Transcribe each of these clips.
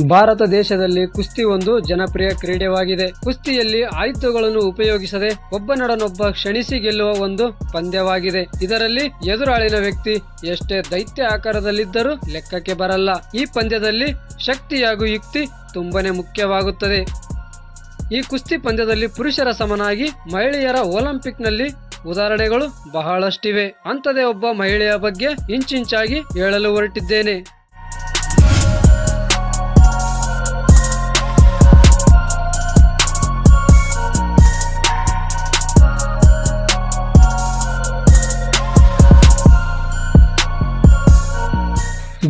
ಭಾರತ ದೇಶದಲ್ಲಿ ಕುಸ್ತಿ ಒಂದು ಜನಪ್ರಿಯ ಕ್ರೀಡೆವಾಗಿದೆ ಕುಸ್ತಿಯಲ್ಲಿ ಆಯುಧಗಳನ್ನು ಉಪಯೋಗಿಸದೆ ಒಬ್ಬನೊಡನೊಬ್ಬ ಕ್ಷಣಿಸಿ ಗೆಲ್ಲುವ ಒಂದು ಪಂದ್ಯವಾಗಿದೆ. ಇದರಲ್ಲಿ ಎದುರಾಳಿನ ವ್ಯಕ್ತಿ ಎಷ್ಟೇ ದೈತ್ಯ ಆಕಾರದಲ್ಲಿದ್ದರೂ ಲೆಕ್ಕಕ್ಕೆ ಬರಲ್ಲ. ಈ ಪಂದ್ಯದಲ್ಲಿ ಶಕ್ತಿ ಹಾಗೂ ಯುಕ್ತಿ ತುಂಬನೇ ಮುಖ್ಯವಾಗುತ್ತದೆ. ಈ ಕುಸ್ತಿ ಪಂದ್ಯದಲ್ಲಿ ಪುರುಷರ ಸಮನಾಗಿ ಮಹಿಳೆಯರ ಒಲಿಂಪಿಕ್ನಲ್ಲಿ ಉದಾಹರಣೆಗಳು ಬಹಳಷ್ಟಿವೆ. ಅಂಥದೇ ಒಬ್ಬ ಮಹಿಳೆಯ ಬಗ್ಗೆ ಇಂಚಿಂಚಾಗಿ ಹೇಳಲು ಹೊರಟಿದ್ದೇನೆ.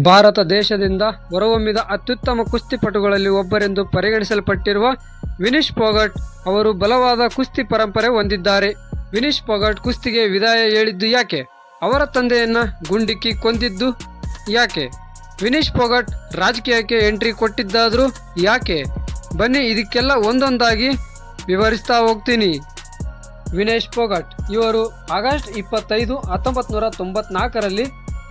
ಭಾರತ ದೇಶದಿಂದ ಹೊರಹೊಮ್ಮಿದ ಅತ್ಯುತ್ತಮ ಕುಸ್ತಿಪಟುಗಳಲ್ಲಿ ಒಬ್ಬರೆಂದು ಪರಿಗಣಿಸಲ್ಪಟ್ಟಿರುವ ವಿನಿಶ್ ಪೋಗಟ್ ಅವರು ಬಲವಾದ ಕುಸ್ತಿ ಪರಂಪರೆ ಹೊಂದಿದ್ದಾರೆ. ವಿನಿಶ್ ಪೋಗಟ್ ಕುಸ್ತಿಗೆ ವಿದಾಯ ಹೇಳಿದ್ದು ಯಾಕೆ? ಅವರ ತಂದೆಯನ್ನ ಗುಂಡಿಕ್ಕಿ ಕೊಂದಿದ್ದು ಯಾಕೆ? ವಿನಿಶ್ ಪೋಗಟ್ ರಾಜಕೀಯಕ್ಕೆ ಎಂಟ್ರಿ ಕೊಟ್ಟಿದ್ದಾದರೂ ಯಾಕೆ? ಬನ್ನಿ ಇದಕ್ಕೆಲ್ಲ ಒಂದೊಂದಾಗಿ ವಿವರಿಸ್ತಾ ಹೋಗ್ತೀನಿ. ವಿನೇಶ್ ಪೋಗಟ್ ಇವರು ಆಗಸ್ಟ್ ಇಪ್ಪತ್ತೈದು ಹತ್ತೊಂಬತ್ತು ನೂರ ತೊಂಬತ್ನಾಲ್ಕರಲ್ಲಿ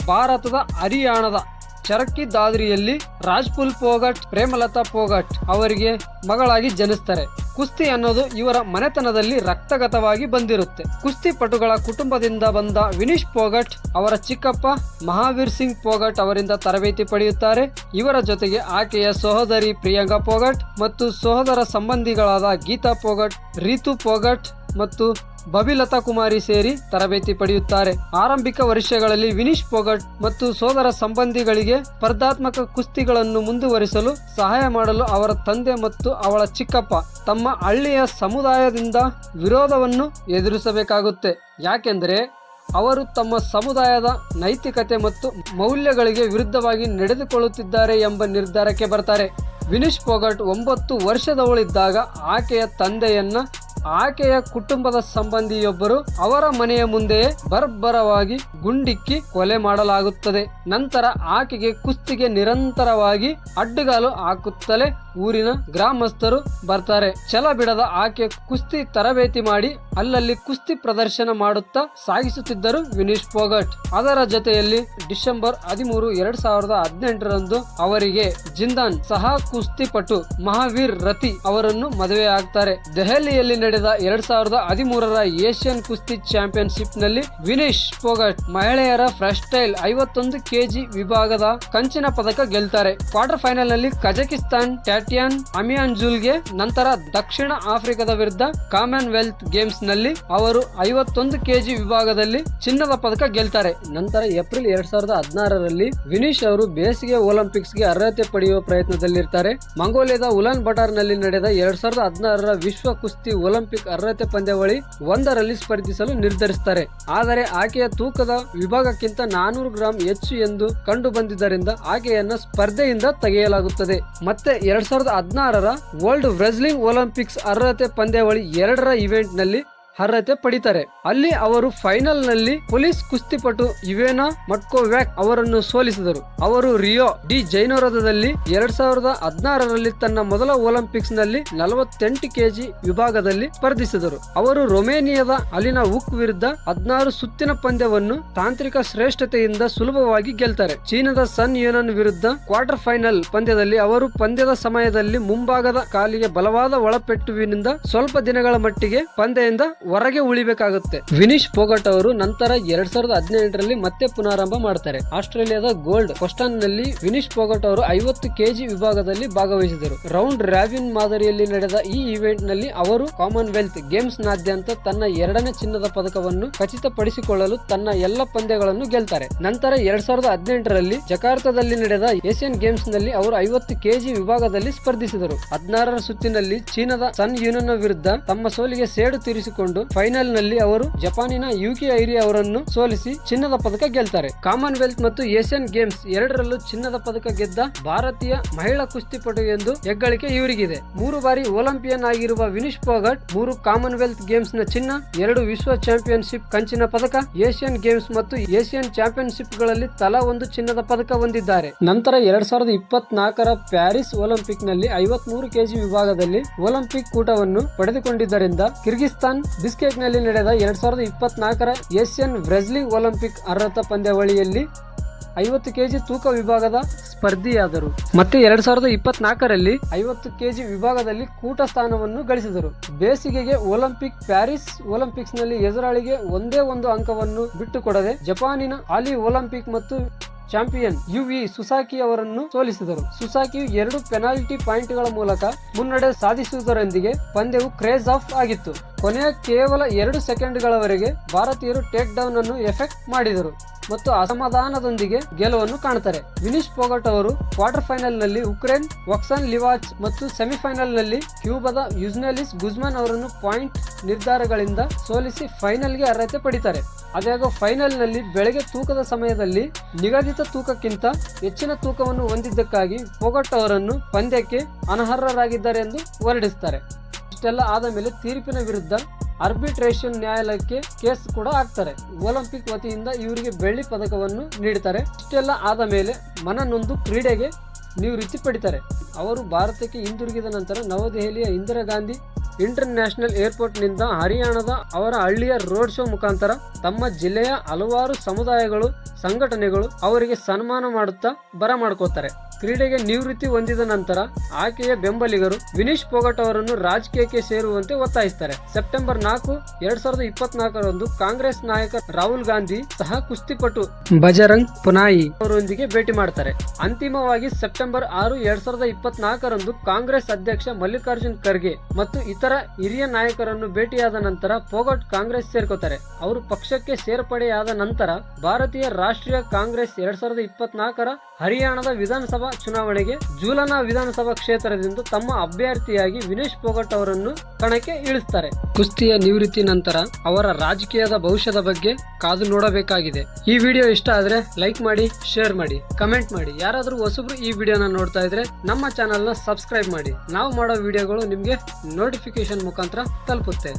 ಭಾರತದ ಹರಿಯಾಣದ ಚರಕ್ಕಿ ದಾದ್ರಿಯಲ್ಲಿ ರಾಜ್ಪುಲ್ ಪೋಗಟ್, ಪ್ರೇಮಲತಾ ಪೋಗಟ್ ಅವರಿಗೆ ಮಗಳಾಗಿ ಜನಿಸ್ತಾರೆ. ಕುಸ್ತಿ ಅನ್ನೋದು ಇವರ ಮನೆತನದಲ್ಲಿ ರಕ್ತಗತವಾಗಿ ಬಂದಿರುತ್ತೆ. ಕುಸ್ತಿ ಪಟುಗಳ ಕುಟುಂಬದಿಂದ ಬಂದ ವಿನೀಶ್ ಪೋಗಟ್, ಅವರ ಚಿಕ್ಕಪ್ಪ ಮಹಾವೀರ್ ಸಿಂಗ್ ಪೋಗಟ್ ಅವರಿಂದ ತರಬೇತಿ ಪಡೆಯುತ್ತಾರೆ. ಇವರ ಜೊತೆಗೆ ಆಕೆಯ ಸಹೋದರಿ ಪ್ರಿಯಾಂಕಾ ಪೋಗಟ್ ಮತ್ತು ಸಹೋದರ ಸಂಬಂಧಿಗಳಾದ ಗೀತಾ ಪೋಗಟ್, ರೀತು ಪೋಗಟ್ ಮತ್ತು ಬಬಿಲತಾ ಕುಮಾರಿ ಸೇರಿ ತರಬೇತಿ ಪಡೆಯುತ್ತಾರೆ. ಆರಂಭಿಕ ವರ್ಷಗಳಲ್ಲಿ ವಿನೀಶ್ ಪೋಗಟ್ ಮತ್ತು ಸೋದರ ಸಂಬಂಧಿಗಳಿಗೆ ಸ್ಪರ್ಧಾತ್ಮಕ ಕುಸ್ತಿಗಳನ್ನು ಮುಂದುವರಿಸಲು ಸಹಾಯ ಮಾಡಲು ಅವರ ತಂದೆ ಮತ್ತು ಅವಳ ಚಿಕ್ಕಪ್ಪ ತಮ್ಮ ಹಳ್ಳಿಯ ಸಮುದಾಯದಿಂದ ವಿರೋಧವನ್ನು ಎದುರಿಸಬೇಕಾಗುತ್ತೆ. ಯಾಕೆಂದರೆ ಅವರು ತಮ್ಮ ಸಮುದಾಯದ ನೈತಿಕತೆ ಮತ್ತು ಮೌಲ್ಯಗಳಿಗೆ ವಿರುದ್ಧವಾಗಿ ನಡೆದುಕೊಳ್ಳುತ್ತಿದ್ದಾರೆ ಎಂಬ ನಿರ್ಧಾರಕ್ಕೆ ಬರ್ತಾರೆ. ವಿನಿಶ್ ಪೋಗಟ್ ಒಂಬತ್ತು ವರ್ಷದವಳಿದ್ದಾಗ ಆಕೆಯ ತಂದೆಯನ್ನ ಆಕೆಯ ಕುಟುಂಬದ ಸಂಬಂಧಿಯೊಬ್ಬರು ಅವರ ಮನೆಯ ಮುಂದೆಯೇ ಬರ್ಬರವಾಗಿ ಗುಂಡಿಕ್ಕಿ ಕೊಲೆ ಮಾಡಲಾಗುತ್ತದೆ. ನಂತರ ಆಕೆಗೆ ಕುಸ್ತಿಗೆ ನಿರಂತರವಾಗಿ ಅಡ್ಡಗಾಲು ಹಾಕುತ್ತಲೇ ಊರಿನ ಗ್ರಾಮಸ್ಥರು ಬರ್ತಾರೆ. ಛಲ ಬಿಡದ ಆಕೆ ಕುಸ್ತಿ ತರಬೇತಿ ಮಾಡಿ ಅಲ್ಲಲ್ಲಿ ಕುಸ್ತಿ ಪ್ರದರ್ಶನ ಮಾಡುತ್ತಾ ಸಾಗಿಸುತ್ತಿದ್ದರು ವಿನೀಶ್ ಪೋಗಟ್. ಅದರ ಜೊತೆಯಲ್ಲಿ ಡಿಸೆಂಬರ್ ಹದಿಮೂರು ಎರಡ್ ಸಾವಿರದ ಹದಿನೆಂಟರಂದು ಅವರಿಗೆ ಜಿಂದಾನ್ ಸಹ ಕುಸ್ತಿಪಟು ಮಹಾವೀರ್ ರತಿ ಅವರನ್ನು ಮದುವೆ ಆಗ್ತಾರೆ. ದೆಹಲಿಯಲ್ಲಿ ನಡೆದ ಎರಡ್ ಸಾವಿರದ ಹದಿಮೂರರ ಏಷ್ಯನ್ ಕುಸ್ತಿ ಚಾಂಪಿಯನ್ಶಿಪ್ನಲ್ಲಿ ವಿನೀಶ್ ಪೋಗಟ್ ಮಹಿಳೆಯರ ಫ್ರೀಸ್ಟೈಲ್ ಐವತ್ತೊಂದು ಕೆಜಿ ವಿಭಾಗದ ಕಂಚಿನ ಪದಕ ಗೆಲ್ತಾರೆ. ಕ್ವಾರ್ಟರ್ ಫೈನಲ್ನಲ್ಲಿ ಕಜಕಿಸ್ತಾನ್ ಟ್ಯಾಟಿಯಾನ್ ಅಮಿಯಾನ್ಜುಲ್ಗೆ ನಂತರ ದಕ್ಷಿಣ ಆಫ್ರಿಕಾದ ವಿರುದ್ಧ ಕಾಮನ್ವೆಲ್ತ್ ಗೇಮ್ಸ್ನಲ್ಲಿ ಅವರು ಐವತ್ತೊಂದು ಕೆಜಿ ವಿಭಾಗದಲ್ಲಿ ಚಿನ್ನದ ಪದಕ ಗೆಲ್ತಾರೆ. ನಂತರ ಏಪ್ರಿಲ್ ಎರಡ್ ಸಾವಿರದ ಹದಿನಾರರಲ್ಲಿ ವಿನೀಶ್ ಅವರು ಬೇಸಿಗೆ ಒಲಿಂಪಿಕ್ಸ್ಗೆ ಅರ್ಹತೆ ಪಡೆಯುವ ಪ್ರಯತ್ನದಲ್ಲಿರ್ತಾರೆ. ಮಂಗೋಲಿಯಾದ ಉಲಾನ್ ಬಟಾರ್ನಲ್ಲಿ ನಡೆದ ಎರಡ್ ಸಾವಿರದ ಹದಿನಾರರ ವಿಶ್ವ ಕುಸ್ತಿ ಒಲಿಂಪಿಕ್ ಅರ್ಹತೆ ಪಂದ್ಯಾವಳಿ ಒಂದರಲ್ಲಿ ಸ್ಪರ್ಧಿಸಲು ನಿರ್ಧರಿಸುತ್ತಾರೆ ಆದರೆ ಆಕೆಯ ತೂಕದ ವಿಭಾಗಕ್ಕಿಂತ ನಾನೂರು ಗ್ರಾಂ ಹೆಚ್ಚು ಎಂದು ಕಂಡು ಬಂದಿದ್ದರಿಂದ ಆಕೆಯನ್ನ ಸ್ಪರ್ಧೆಯಿಂದ ತೆಗೆಯಲಾಗುತ್ತದೆ. ಮತ್ತೆ ಎರಡ್ ಸಾವಿರದ ಹದಿನಾರರ ವರ್ಲ್ಡ್ ರೆಸ್ಲಿಂಗ್ ಒಲಿಂಪಿಕ್ಸ್ ಅರ್ಹತೆ ಪಂದ್ಯಾವಳಿ ಎರಡರ ಇವೆಂಟ್ನಲ್ಲಿ ಅರ್ಹತೆ ಪಡಿತಾರೆ. ಅಲ್ಲಿ ಅವರು ಫೈನಲ್ನಲ್ಲಿ ಪೊಲೀಸ್ ಕುಸ್ತಿಪಟು ಇವೇನಾ ಮಟ್ಕೋವ್ಯಾಕ್ ಅವರನ್ನು ಸೋಲಿಸಿದರು. ಅವರು ರಿಯೋ ಡಿ ಜೈನೋರದಲ್ಲಿ ಎರಡ್ ಸಾವಿರದ ಹದಿನಾರರಲ್ಲಿ ತನ್ನ ಮೊದಲ ಒಲಿಂಪಿಕ್ಸ್ನಲ್ಲಿ ನಲವತ್ತೆಂಟು ಕೆಜಿ ವಿಭಾಗದಲ್ಲಿ ಸ್ಪರ್ಧಿಸಿದರು. ಅವರು ರೊಮೇನಿಯಾದ ಅಲಿನ ಉಕ್ ವಿರುದ್ಧ ಹದಿನಾರು ಸುತ್ತಿನ ಪಂದ್ಯವನ್ನು ತಾಂತ್ರಿಕ ಶ್ರೇಷ್ಠತೆಯಿಂದ ಸುಲಭವಾಗಿ ಗೆಲ್ತಾರೆ. ಚೀನಾದ ಸನ್ ಯೂನನ್ ವಿರುದ್ಧ ಕ್ವಾರ್ಟರ್ ಫೈನಲ್ ಪಂದ್ಯದಲ್ಲಿ ಅವರು ಪಂದ್ಯದ ಸಮಯದಲ್ಲಿ ಮುಂಭಾಗದ ಕಾಲಿಗೆ ಬಲವಾದ ಒಳಪೆಟ್ಟುವಿನಿಂದ ಸ್ವಲ್ಪ ದಿನಗಳ ಮಟ್ಟಿಗೆ ಪಂದ್ಯದಿಂದ ಹೊರಗೆ ಉಳಿಬೇಕಾಗುತ್ತೆ. ವಿನಿಶ್ ಪೋಗಟ್ ಅವರು ನಂತರ ಎರಡ್ ಸಾವಿರದ ಹದಿನೆಂಟರಲ್ಲಿ ಮತ್ತೆ ಪುನರಾರಂಭ ಮಾಡ್ತಾರೆ. ಆಸ್ಟ್ರೇಲಿಯಾದ ಗೋಲ್ಡ್ ಕೊಸ್ಟನ್ನಲ್ಲಿ ವಿನಿಶ್ ಪೋಗಟ್ ಅವರು ಐವತ್ತು ಕೆಜಿ ವಿಭಾಗದಲ್ಲಿ ಭಾಗವಹಿಸಿದರು. ರೌಂಡ್ ರಾಬಿನ್ ಮಾದರಿಯಲ್ಲಿ ನಡೆದ ಈ ಇವೆಂಟ್ನಲ್ಲಿ ಅವರು ಕಾಮನ್ವೆಲ್ತ್ ಗೇಮ್ಸ್ ನಾದ್ಯಂತ ತನ್ನ ಎರಡನೇ ಚಿನ್ನದ ಪದಕವನ್ನು ಖಚಿತಪಡಿಸಿಕೊಳ್ಳಲು ತನ್ನ ಎಲ್ಲ ಪಂದ್ಯಗಳನ್ನು ಗೆಲ್ತಾರೆ. ನಂತರ ಎರಡ್ ಸಾವಿರದ ಹದಿನೆಂಟರಲ್ಲಿ ಜಕಾರ್ತದಲ್ಲಿ ನಡೆದ ಏಷ್ಯನ್ ಗೇಮ್ಸ್ನಲ್ಲಿ ಅವರು ಐವತ್ತು ಕೆಜಿ ವಿಭಾಗದಲ್ಲಿ ಸ್ಪರ್ಧಿಸಿದರು. ಹದಿನಾರರ ಸುತ್ತಿನಲ್ಲಿ ಚೀನಾದ ಸನ್ ಯೂನನ್ ವಿರುದ್ಧ ತಮ್ಮ ಸೋಲಿಗೆ ಸೇಡು ತೀರಿಸಿಕೊಂಡು ಫೈನಲ್ನಲ್ಲಿ ಅವರು ಜಪಾನಿನ ಯುಕಿ ಐರಿ ಅವರನ್ನು ಸೋಲಿಸಿ ಚಿನ್ನದ ಪದಕ ಗೆಲ್ತಾರೆ. ಕಾಮನ್ವೆಲ್ತ್ ಮತ್ತು ಏಷ್ಯನ್ ಗೇಮ್ಸ್ ಎರಡರಲ್ಲೂ ಚಿನ್ನದ ಪದಕ ಗೆದ್ದ ಭಾರತೀಯ ಮಹಿಳಾ ಕುಸ್ತಿಪಟು ಎಂದು ಹೆಗ್ಗಳಿಕೆ ಇವರಿಗಿದೆ ಮೂರು ಬಾರಿ ಒಲಿಂಪಿಯನ್ ಆಗಿರುವ ವಿನಿಶ್ ಪೋಗಟ್, ಮೂರು ಕಾಮನ್ವೆಲ್ತ್ ಗೇಮ್ಸ್ನ ಚಿನ್ನ, ಎರಡು ವಿಶ್ವ ಚಾಂಪಿಯನ್ಶಿಪ್ ಕಂಚಿನ ಪದಕ, ಏಷ್ಯನ್ ಗೇಮ್ಸ್ ಮತ್ತು ಏಷ್ಯನ್ ಚಾಂಪಿಯನ್ಶಿಪ್ಗಳಲ್ಲಿ ತಲಾ ಒಂದು ಚಿನ್ನದ ಪದಕ ಹೊಂದಿದ್ದಾರೆ. ನಂತರ ಎರಡ್ ಸಾವಿರದ ಇಪ್ಪತ್ನಾಲ್ಕರ ಪ್ಯಾರಿಸ್ ಒಲಿಂಪಿಕ್ನಲ್ಲಿ ಐವತ್ಮೂರು ಕೆಜಿ ವಿಭಾಗದಲ್ಲಿ ಒಲಿಂಪಿಕ್ ಕೂಟವನ್ನು ಪಡೆದುಕೊಂಡಿದ್ದರಿಂದ ಕಿರ್ಗಿಸ್ತಾನ್ ಬಿಸ್ಕೆಟ್ನಲ್ಲಿ ನಡೆದ ಎರಡು ಸಾವಿರದ ಇಪ್ಪತ್ನಾಲ್ಕರ ಏಷ್ಯನ್ ವ್ರೆಸ್ಲಿಂಗ್ ಒಲಿಂಪಿಕ್ ಅರ್ಹತಾ ಪಂದ್ಯಾವಳಿಯಲ್ಲಿ ಐವತ್ತು ಕೆಜಿ ತೂಕ ವಿಭಾಗದ ಸ್ಪರ್ಧಿಯಾದರು. ಮತ್ತೆ ಎರಡ್ ಸಾವಿರದ ಇಪ್ಪತ್ನಾಲ್ಕರಲ್ಲಿ ಐವತ್ತು ಕೆಜಿ ವಿಭಾಗದಲ್ಲಿ ಕೂಟ ಸ್ಥಾನವನ್ನು ಗಳಿಸಿದರು. ಬೇಸಿಗೆಗೆ ಒಲಿಂಪಿಕ್, ಪ್ಯಾರಿಸ್ ಒಲಿಂಪಿಕ್ಸ್ನಲ್ಲಿ ಎದುರಾಳಿಗೆ ಒಂದೇ ಒಂದು ಅಂಕವನ್ನು ಬಿಟ್ಟುಕೊಡದೆ ಜಪಾನಿನ ಆಲಿ ಒಲಿಂಪಿಕ್ ಮತ್ತು ಚಾಂಪಿಯನ್ ಯು ವಿ ಸುಸಾಕಿ ಅವರನ್ನು ಸೋಲಿಸಿದರು. ಸುಸಾಕಿಯು ಎರಡು ಪೆನಾಲ್ಟಿ ಪಾಯಿಂಟ್ಗಳ ಮೂಲಕ ಮುನ್ನಡೆ ಸಾಧಿಸುವುದರೊಂದಿಗೆ ಪಂದ್ಯವು ಕ್ರೇಜ್ ಆಫ್ ಆಗಿತ್ತು. ಕೊನೆಯ ಕೇವಲ ಎರಡು ಸೆಕೆಂಡ್ಗಳವರೆಗೆ ಭಾರತೀಯರು ಟೇಕ್ ಡೌನ್ ಅನ್ನು ಎಫೆಕ್ಟ್ ಮಾಡಿದರು ಮತ್ತು ಅಸಮಾಧಾನದೊಂದಿಗೆ ಗೆಲುವನ್ನು ಕಾಣುತ್ತಾರೆ ವಿನಿಶ್ ಪೊಗಟ್ ಅವರು ಕ್ವಾರ್ಟರ್ ಫೈನಲ್ನಲ್ಲಿ ಉಕ್ರೇನ್ ವಕ್ಸನ್ ಲಿವಾಚ್ ಮತ್ತು ಸೆಮಿಫೈನಲ್ನಲ್ಲಿ ಕ್ಯೂಬಾದ ಯುಜ್ನೆಲಿಸ್ ಗುಜ್ಮನ್ ಅವರನ್ನು ಪಾಯಿಂಟ್ ನಿರ್ಧಾರಗಳಿಂದ ಸೋಲಿಸಿ ಫೈನಲ್ಗೆ ಅರ್ಹತೆ ಪಡಿತಾರೆ. ಅದ್ಯಾಗೋ ಫೈನಲ್ನಲ್ಲಿ ಬೆಳಗ್ಗೆ ತೂಕದ ಸಮಯದಲ್ಲಿ ನಿಗದಿತ ತೂಕಕ್ಕಿಂತ ಹೆಚ್ಚಿನ ತೂಕವನ್ನು ಹೊಂದಿದ್ದಕ್ಕಾಗಿ ಪೊಗಟ್ ಅವರನ್ನು ಪಂದ್ಯಕ್ಕೆ ಅನರ್ಹರಾಗಿದ್ದಾರೆ ಎಂದು ಹೊರಡಿಸುತ್ತಾರೆ. ಇಷ್ಟೆಲ್ಲ ಆದ ಮೇಲೆ ತೀರ್ಪಿನ ವಿರುದ್ಧ ಆರ್ಬಿಟ್ರೇಷನ್ ನ್ಯಾಯಾಲಯಕ್ಕೆ ಕೇಸ್ ಕೂಡ ಹಾಕ್ತಾರೆ. ಒಲಿಂಪಿಕ್ ವತಿಯಿಂದ ಇವರಿಗೆ ಬೆಳ್ಳಿ ಪದಕವನ್ನು ನೀಡುತ್ತಾರೆ ಇಷ್ಟೆಲ್ಲ ಆದ ಮೇಲೆ ಮನನೊಂದು ಕ್ರೀಡೆಗೆ ನಿವೃತ್ತಿ ಪಡಿತಾರೆ ಅವರು ಭಾರತಕ್ಕೆ ಹಿಂದಿರುಗಿದ ನಂತರ ನವದೆಹಲಿಯ ಇಂದಿರಾ ಗಾಂಧಿ ಇಂಟರ್ ನ್ಯಾಷನಲ್ ಏರ್ಪೋರ್ಟ್ನಿಂದ ಹರಿಯಾಣದ ಅವರ ಹಳ್ಳಿಯ ರೋಡ್ ಶೋ ಮುಖಾಂತರ ತಮ್ಮ ಜಿಲ್ಲೆಯ ಹಲವಾರು ಸಮುದಾಯಗಳು, ಸಂಘಟನೆಗಳು ಅವರಿಗೆ ಸನ್ಮಾನ ಮಾಡುತ್ತಾ ಬರಮಾಡ್ಕೋತಾರೆ. ಕ್ರೀಡೆಗೆ ನಿವೃತ್ತಿ ಹೊಂದಿದ ನಂತರ ಆಕೆಯ ಬೆಂಬಲಿಗರು ವಿನೀಶ್ ಪೋಗಟ್ ಅವರನ್ನು ರಾಜಕೀಯಕ್ಕೆ ಸೇರುವಂತೆ ಒತ್ತಾಯಿಸುತ್ತಾರೆ. ಸೆಪ್ಟೆಂಬರ್ ನಾಲ್ಕು, ಎರಡ್ ಸಾವಿರದ ಇಪ್ಪತ್ನಾಲ್ಕರಂದು ಕಾಂಗ್ರೆಸ್ ನಾಯಕ ರಾಹುಲ್ ಗಾಂಧಿ ಸಹ ಕುಸ್ತಿಪಟು ಬಜರಂಗ್ ಪುನಾಯಿ ಅವರೊಂದಿಗೆ ಭೇಟಿ ಮಾಡ್ತಾರೆ ಅಂತಿಮವಾಗಿ ಸೆಪ್ಟೆಂಬರ್ ಆರು, ಎರಡ್ ಸಾವಿರದ ಇಪ್ಪತ್ನಾಲ್ಕರಂದು ಕಾಂಗ್ರೆಸ್ ಅಧ್ಯಕ್ಷ ಮಲ್ಲಿಕಾರ್ಜುನ್ ಖರ್ಗೆ ಮತ್ತು ಇತರ ಹಿರಿಯ ನಾಯಕರನ್ನು ಭೇಟಿಯಾದ ನಂತರ ಪೋಗಟ್ ಕಾಂಗ್ರೆಸ್ ಸೇರ್ಕೋತಾರೆ ಅವರು ಪಕ್ಷಕ್ಕೆ ಸೇರ್ಪಡೆಯಾದ ನಂತರ ಭಾರತೀಯ ರಾಷ್ಟ್ರೀಯ ಕಾಂಗ್ರೆಸ್ ಎರಡ್ ಸಾವಿರದ ಇಪ್ಪತ್ನಾಲ್ಕರ ಹರಿಯಾಣದ ವಿಧಾನಸಭಾ ಚುನಾವಣೆಗೆ ಜೂಲನಾ ವಿಧಾನಸಭಾ ಕ್ಷೇತ್ರದಿಂದ ತಮ್ಮ ಅಭ್ಯರ್ಥಿಯಾಗಿ ವಿನೇಶ್ ಪೋಗಟ್ ಅವರನ್ನು ಕಣಕ್ಕೆ ಇಳಿಸ್ತಾರೆ. ಕುಸ್ತಿಯ ನಿವೃತ್ತಿ ನಂತರ ಅವರ ರಾಜಕೀಯದ ಭವಿಷ್ಯದ ಬಗ್ಗೆ ಕಾದು ನೋಡಬೇಕಾಗಿದೆ. ಈ ವಿಡಿಯೋ ಇಷ್ಟ ಆದ್ರೆ ಲೈಕ್ ಮಾಡಿ, ಶೇರ್ ಮಾಡಿ, ಕಮೆಂಟ್ ಮಾಡಿ. ಯಾರಾದರೂ ಹೊಸಬ್ರು ಈ ವಿಡಿಯೋನ ನೋಡ್ತಾ ಇದ್ರೆ ನಮ್ಮ ಚಾನಲ್ನ ಸಬ್ಸ್ಕ್ರೈಬ್ ಮಾಡಿ. ನಾವು ಮಾಡೋ ವಿಡಿಯೋಗಳು ನಿಮಗೆ ನೋಟಿಫಿಕೇಶನ್ ಮುಖಾಂತರ ತಲುಪುತ್ತೆ.